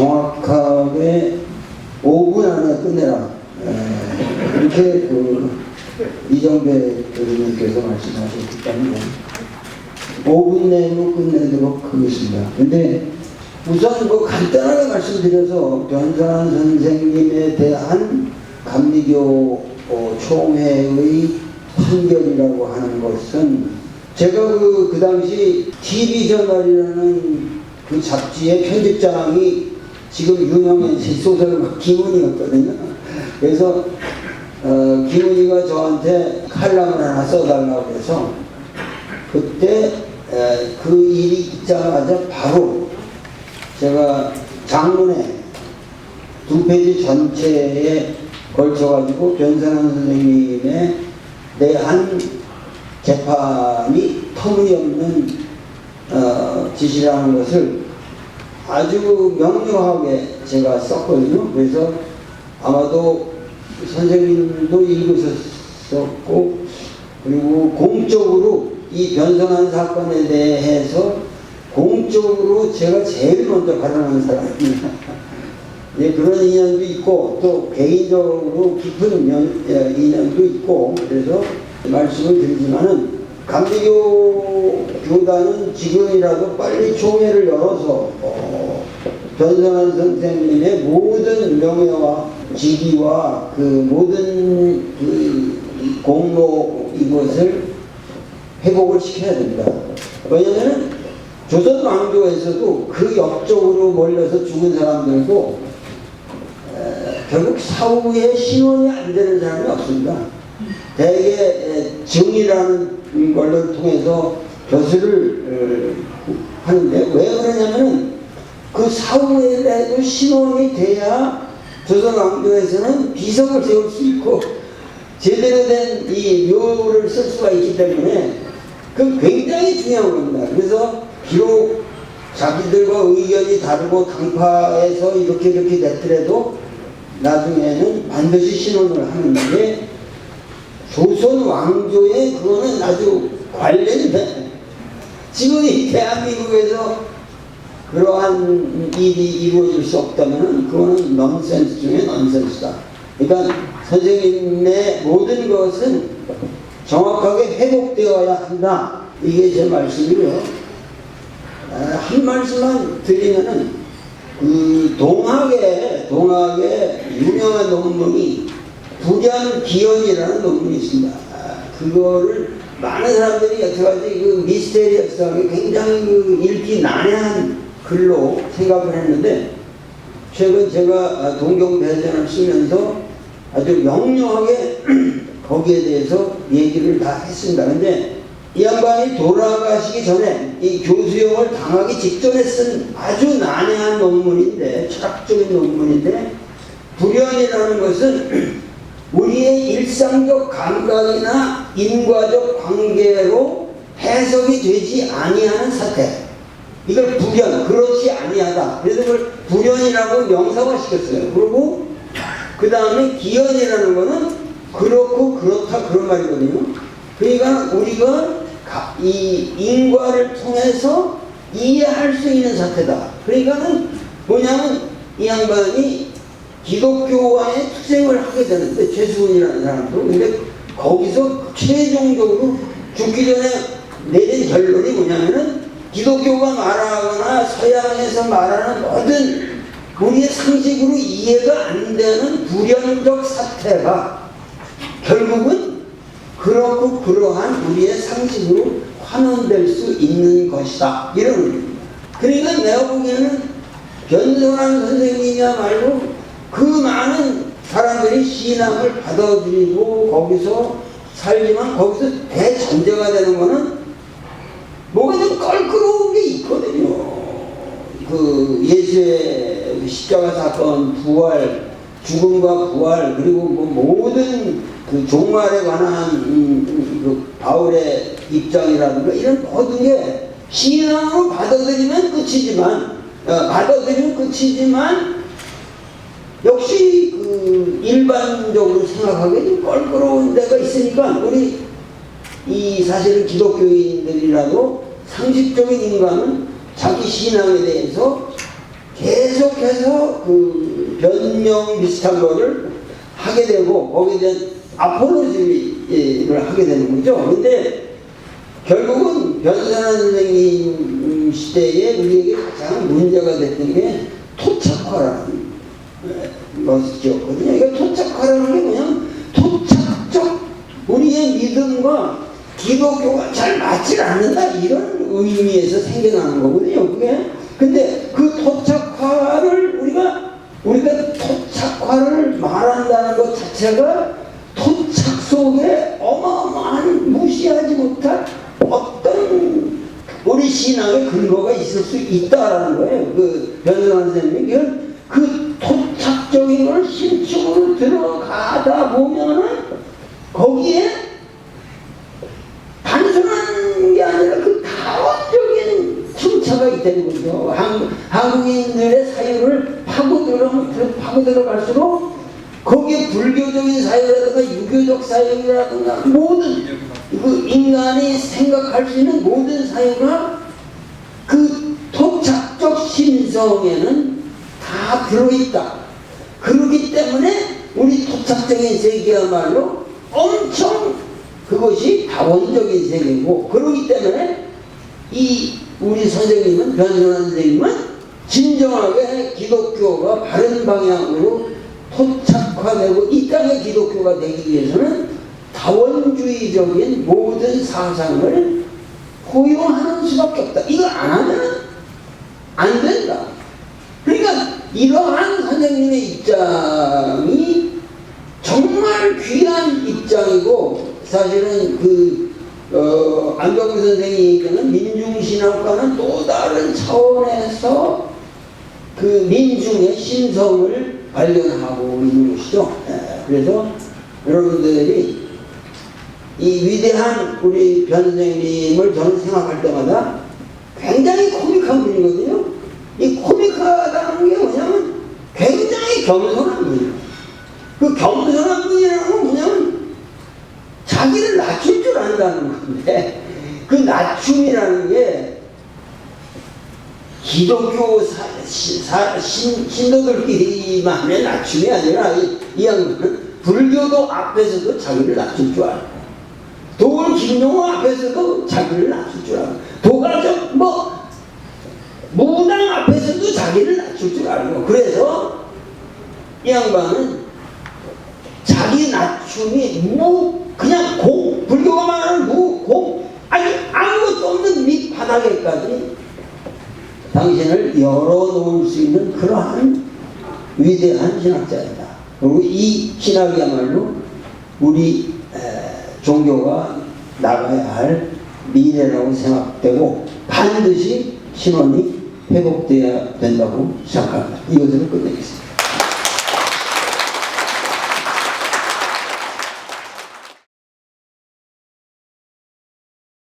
정확하게 5분 안에 끝내라. 에, 이렇게 그 이정배 교수님께서 말씀하셨기 때문에 5분 내로 끝내도록 하겠습니다. 근데 우선 뭐 간단하게 말씀드려서 변산환 선생님에 대한 감리교 어, 총회의 판결이라고 하는 것은 제가 그, 그 당시 TV저널이라는 그 잡지의 편집장이 지금 유명해진 소설가 김은희였거든요. 그래서 어, 김은희가 저한테 칼럼을 하나 써달라고 해서 그때 에, 그 일이 있자마자 바로 제가 장문에 두 페이지 전체에 걸쳐가지고 변산환 선생님에 대한 재판이 터무니없는 어, 지시라는 것을 아주 명료하게 제가 썼거든요. 그래서 아마도 선생님도 읽으셨었고 그리고 공적으로 이 변성한 사건에 대해서 공적으로 제가 제일 먼저 발언한 사람입니다. 예, 그런 인연도 있고 또 개인적으로 깊은 연- 예, 인연도 있고 그래서 말씀을 드리지만은 감리교 교단은 지금이라도 빨리 총회를 열어서 어, 변성한 선생님의 모든 명예와 직위와 그 모든 그 공로 이것을 회복을 시켜야 됩니다. 왜냐하면 조선 왕조에서도 그 옆쪽으로 몰려서 죽은 사람들도 에, 결국 사후에 신원이 안 되는 사람이 없습니다. 대개 에, 증이라는 걸로 통해서 벼슬을 어, 하는데 왜 그러냐면은 그 사후에라도 신원이 돼야 조선 왕조에서는 비석을 세울 수 있고 제대로 된 이 묘를 쓸 수가 있기 때문에 그 굉장히 중요한 겁니다. 그래서 비록 자기들과 의견이 다르고 당파에서 이렇게 이렇게 됐더라도 나중에는 반드시 신원을 하는데 조선 왕조의 그거는 아주 관련돼. 지금 이 대한민국에서 그러한 일이 이루어질 수 없다면 그거는 넌센스 중에 넌센스다. 그러니까 선생님의 모든 것은 정확하게 회복되어야 한다. 이게 제 말씀이고요. 아, 한 말씀만 드리면은 그 동학의 동학의 유명한 논문이 불연기연이라는 논문이 있습니다. 아, 그거를 많은 사람들이 여태까지 그 미스테리어스하게 굉장히 그 읽기 난해한 글로 생각을 했는데 최근 제가 아, 동경대전을 쓰면서 아주 명료하게 거기에 대해서 얘기를 다 했습니다. 근데 이 양반이 돌아가시기 전에 이 교수형을 당하기 직전에 쓴 아주 난해한 논문인데 철학적인 논문인데 불연이라는 것은 우리의 일상적 감각이나 인과적 관계로 해석이 되지 아니하는 사태. 이걸 불연 그렇지 아니하다. 그래서 그걸 불연이라고 명사화 시켰어요. 그리고 그 다음에 기연이라는 거는 그렇고 그렇다 그런 말이거든요. 그러니까 우리가 가- 이 인과를 통해서 이해할 수 있는 사태다. 그러니까는 뭐냐면 이 양반이 기독교와의 투쟁을 하게 되는데 최수훈이라는 사람도 근데 거기서 최종적으로 죽기 전에 내린 결론이 뭐냐면은 기독교가 말하거나 서양에서 말하는 모든 우리의 상식으로 이해가 안 되는 불연적 사태가 결국은 그렇고 그러한 우리의 상식으로 환원될 수 있는 것이다 이런 의미입니다. 그러니까 내가 보기에는 변선한 선생님이야말로 그 많은 사람들이 신앙을 받아들이고 거기서 살지만 거기서 대전제가 되는 거는 뭐가 좀 껄끄러운 게 있거든요. 그 예수의 그 십자가 사건, 부활, 죽음과 부활, 그리고 뭐 모든 그 종말에 관한 그 바울의 입장이라든가 이런 모든 게 신앙으로 받아들이면 끝이지만, 어, 받아들이면 끝이지만, 역시 그 일반적으로 생각하기에 좀 껄끄러운 데가 있으니까 우리 이 사실은 기독교인들이라도 상식적인 인간은 자기 신앙에 대해서 계속해서 해서 그 변명 비슷한 거를 하게 되고 거기에 대한 아폴로지를 하게 되는 거죠. 근데 결국은 변선한 선생님 시대에 우리에게 가장 문제가 됐던 게 토착화라는 것이었거든요. 이거 토착화라는 게 그냥 토착적 우리의 믿음과 기독교가 잘 맞질 않는다 이런 의미에서 생겨나는 거거든요. 그게 근데 그 토착화를 우리가 우리가 토착화를 말한다는 것 자체가 토착 속에 어마어마한 무시하지 못할 어떤 우리 신앙의 근거가 있을 수 있다라는 거예요. 그 변성환 선생님이 그 들어가다 보면은 거기에 단순한 게 아니라 그 다원적인 춤차가 있다는 거죠. 한국, 한국인들의 사유를 파고들어, 파고들어 갈수록 거기에 불교적인 사유라든가 유교적 사유라든가 모든 그 인간이 생각할 수 있는 모든 사유가 그 토착적 심성에는 다 들어있다. 그렇기 때문에 착적인 세계야말로 엄청 그것이 다원적인 세계고 그렇기 때문에 이 우리 선생님은 변선한 선생님은 진정하게 기독교가 바른 방향으로 토착화되고 이 땅의 기독교가 되기 위해서는 다원주의적인 모든 사상을 포용하는 수밖에 없다. 이거 안 하면 안 된다. 그러니까 이러한 선생님의 입장이 정말 귀한 입장이고 사실은 그 어, 안병구 선생이 얘기하는 민중신학과는 또 다른 차원에서 그 민중의 신성을 발견하고 있는 것이죠. 예, 그래서 여러분들이 이 위대한 우리 변 선생님을 저는 생각할 때마다 굉장히 코믹한 분이거든요. 이 코믹하다는 게 뭐냐면 굉장히 겸손한 분이에요. 그 겸손한 분이라는 건 뭐냐면 자기를 낮출 줄 안다는 건데 그 낮춤이라는 게 기독교 사, 시, 사, 신, 신도들끼리만의 낮춤이 아니라 이, 이 양반은 불교도 앞에서도 자기를 낮출 줄 알고 도울 김용호 앞에서도 자기를 낮출 줄 알고 도가적 뭐 무당 앞에서도 자기를 낮출 줄 알고. 그래서 이 양반은 자기 낮춤이 무 그냥 공 불교가 말하는 무공 아니 아무것도 없는 밑바닥에까지 당신을 열어놓을 수 있는 그러한 위대한 신학자이다. 그리고 이 신학이야말로 우리 에, 종교가 나가야 할 미래라고 생각되고 반드시 신원이 회복돼야 된다고 생각합니다. 이것으로 끝내겠습니다.